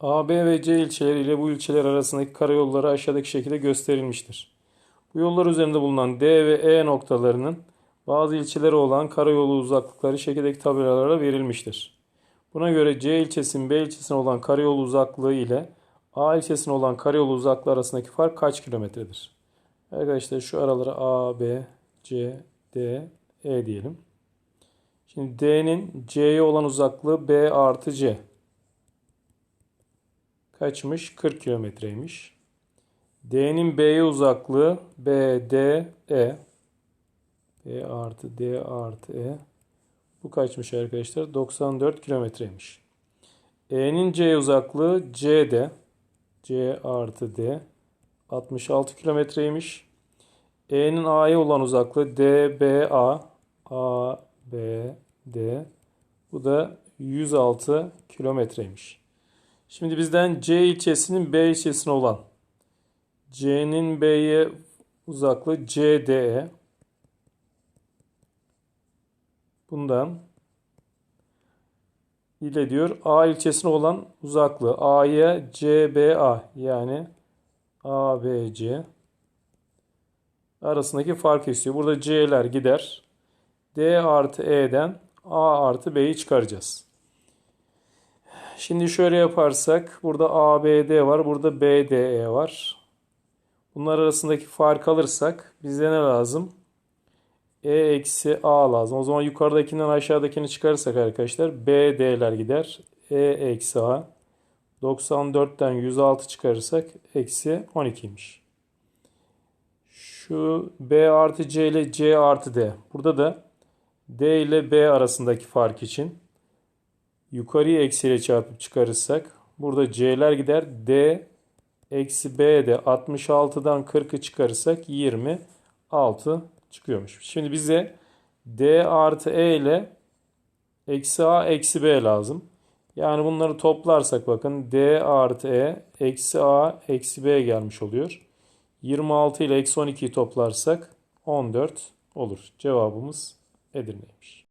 A, B ve C ilçeleri ile bu ilçeler arasındaki karayolları aşağıdaki şekilde gösterilmiştir. Bu yollar üzerinde bulunan D ve E noktalarının bazı ilçelere olan karayolu uzaklıkları şekildeki tabelalara verilmiştir. Buna göre C ilçesinin B ilçesine olan karayolu uzaklığı ile A ilçesine olan karayolu uzaklığı arasındaki fark kaç kilometredir? Arkadaşlar şu aralara A, B, C, D, E diyelim. Şimdi D'nin C'ye olan uzaklığı B artı C. Kaçmış? 40 kilometreymiş. D'nin B'ye uzaklığı B, D, E. B artı D artı E. Bu kaçmış arkadaşlar? 94 kilometreymiş. E'nin C'ye uzaklığı C D. C artı D. 66 kilometreymiş. E'nin A'ya olan uzaklığı D, B, A. A, B, D. Bu da 106 kilometreymiş. Şimdi bizden C ilçesinin B ilçesine olan C'nin B'ye uzaklığı CDE. Bundan ile diyor A ilçesine olan uzaklığı A'ya CBA yani ABC arasındaki fark istiyor. Burada C'ler gider. D artı E'den A artı B'yi çıkaracağız. Şimdi şöyle yaparsak burada ABD var. Burada BDE var. Bunlar arasındaki fark alırsak bize ne lazım? E eksi A lazım. O zaman yukarıdakinden aşağıdakini çıkarırsak arkadaşlar BD'ler gider. E eksi A. 94'ten 106 çıkarırsak eksi 12'ymiş. Şu B artı C ile C artı D. Burada da D ile B arasındaki fark için yukarıyı eksiyle çarpıp çıkarırsak burada C'ler gider. D eksi B de 66'dan 40'ı çıkarırsak 26 çıkıyormuş. Şimdi bize D artı E ile eksi A eksi B lazım. Yani bunları toplarsak bakın D artı E eksi A eksi B gelmiş oluyor. 26 ile eksi 12'yi toplarsak 14 olur. Cevabımız Edirne'ymiş.